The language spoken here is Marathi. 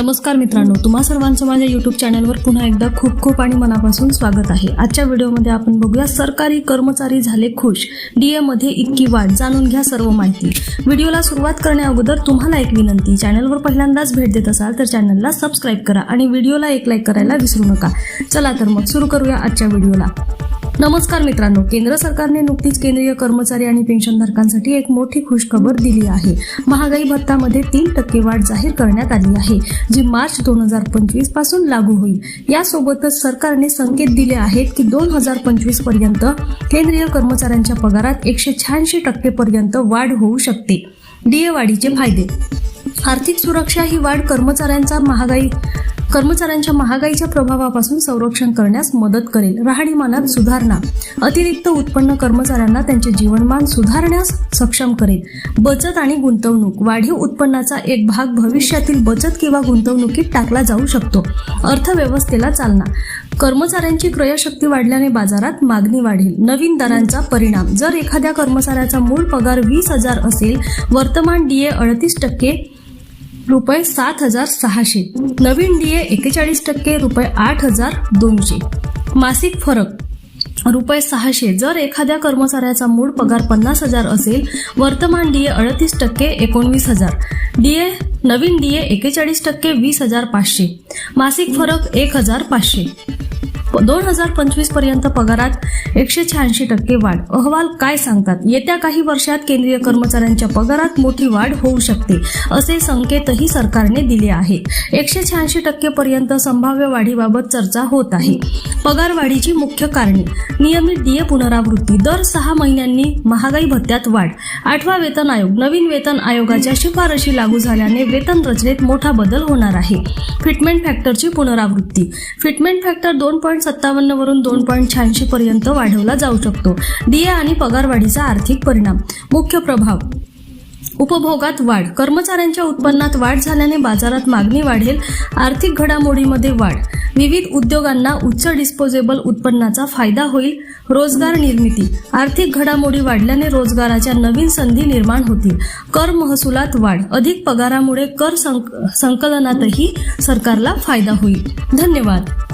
नमस्कार मित्रांनो तुम्हा सर्वांचं माझ्या युट्यूब चॅनलवर पुन्हा एकदा खूप खूप आणि मनापासून स्वागत आहे. आजच्या व्हिडिओमध्ये आपण बघूया सरकारी कर्मचारी झाले खुश. डीए मध्ये इतकी वाढ जाणून घ्या सर्व माहिती. व्हिडिओला सुरुवात करण्या अगोदर तुम्हाला एक विनंती चॅनलवर पहिल्यांदाच भेट देत असाल तर चॅनलला सबस्क्राईब करा आणि व्हिडिओला एक लाईक करायला विसरू नका. चला तर मग सुरू करूया आजच्या व्हिडिओला. नमस्कार मित्रांनो केंद्र सरकारने नुकतीच केंद्रीय कर्मचारी आणि पेन्शनधारकांसाठी एक मोठी खुशखबर दिली आहे. महागाई भत्तामध्ये तीन टक्के वाढ जाहीर करण्यात आली आहे जी मार्च दोन हजार पंचवीसपासून लागू होईल. यासोबतच सरकारने संकेत दिले आहेत की दोन हजार पंचवीसपर्यंत केंद्रीय कर्मचाऱ्यांच्या पगारात एकशे शहाऐंशी टक्के पर्यंत वाढ होऊ शकते. डीए वाढीचे फायदे. आर्थिक सुरक्षा ही वाढ कर्मचाऱ्यांचा महागाई कर्मचाऱ्यांच्या महागाईच्या प्रभावापासून संरक्षण करण्यास मदत करेल. राहणीमानात सुधारणा. अतिरिक्त उत्पन्न कर्मचाऱ्यांना त्यांचे जीवनमान सुधारण्यास सक्षम करेल. बचत आणि गुंतवणूक. वाढीव उत्पन्नाचा एक भाग भविष्यातील बचत किंवा गुंतवणुकीत टाकला जाऊ शकतो. अर्थव्यवस्थेला चालना. कर्मचाऱ्यांची क्रयशक्ती वाढल्याने बाजारात मागणी वाढेल. नवीन दरांचा परिणाम. जर एखाद्या कर्मचाऱ्याचा मूळ पगार वीस हजार असेल वर्तमान डीए अडतीस टक्के रुपये सात हजार सहाशे. नवीन डीए एकेचाळीस टक्के रुपये आठ हजार दोनशे. मासिक फरक. रुपये सहाशे जर एखाद्या कर्मचाऱ्याचा मूळ पगार पन्नास हजार असेल वर्तमान डीए अडतीस टक्के एकोणवीस हजार. डीए नवीन डीए एकेचाळीस टक्के वीस हजार पाचशे. मासिक फरक एक हजार पाचशे. दोन हजार पंचवीसपर्यंत पगारात एकशे शहाऐंशी टक्के वाढ. अहवाल काय सांगतात? येत्या काही वर्षात केंद्रीय कर्मचाऱ्यांच्या पगारात मोठी वाढ होऊ शकते असे संकेतही सरकारने दिले आहेत. एकशे शहाऐंशी टक्के पर्यंत संभाव्य वाढीबाबत चर्चा होत आहे. पगार वाढीची मुख्य कारणे नियमित डीए पुनरावृत्ती दर सहा महिन्यांनी महागाई भत्त्यात वाढ. आठवा वेतन आयोग नवीन वेतन आयोगाच्या शिफारशी लागू झाल्याने वेतन रचनेत मोठा बदल होणार आहे. फिटमेंट फॅक्टरची पुनरावृत्ती. फिटमेंट फॅक्टर दोन पॉईंट सत्तावन्न वरून दोन पॉईंट शहाऐंशी पर्यंत वाढवला जाऊ शकतो. डीए आणि पगारवाढीचा आर्थिक परिणाम. मुख्य प्रभाव. उपभोगात वाढ. कर्मचाऱ्यांच्या उत्पन्नात वाढ झाल्याने बाजारात मागणी वाढेल. आर्थिक घडामोडीमध्ये वाढ. विविध उद्योगांना उच्च डिस्पोजेबल उत्पन्नाचा फायदा होईल. रोजगार निर्मिती. आर्थिक घडामोडी वाढल्याने रोजगाराच्या नवीन संधी निर्माण होतील. कर महसुलात वाढ. अधिक पगारामुळे कर संक- संकलनातही सरकारला फायदा होईल. धन्यवाद.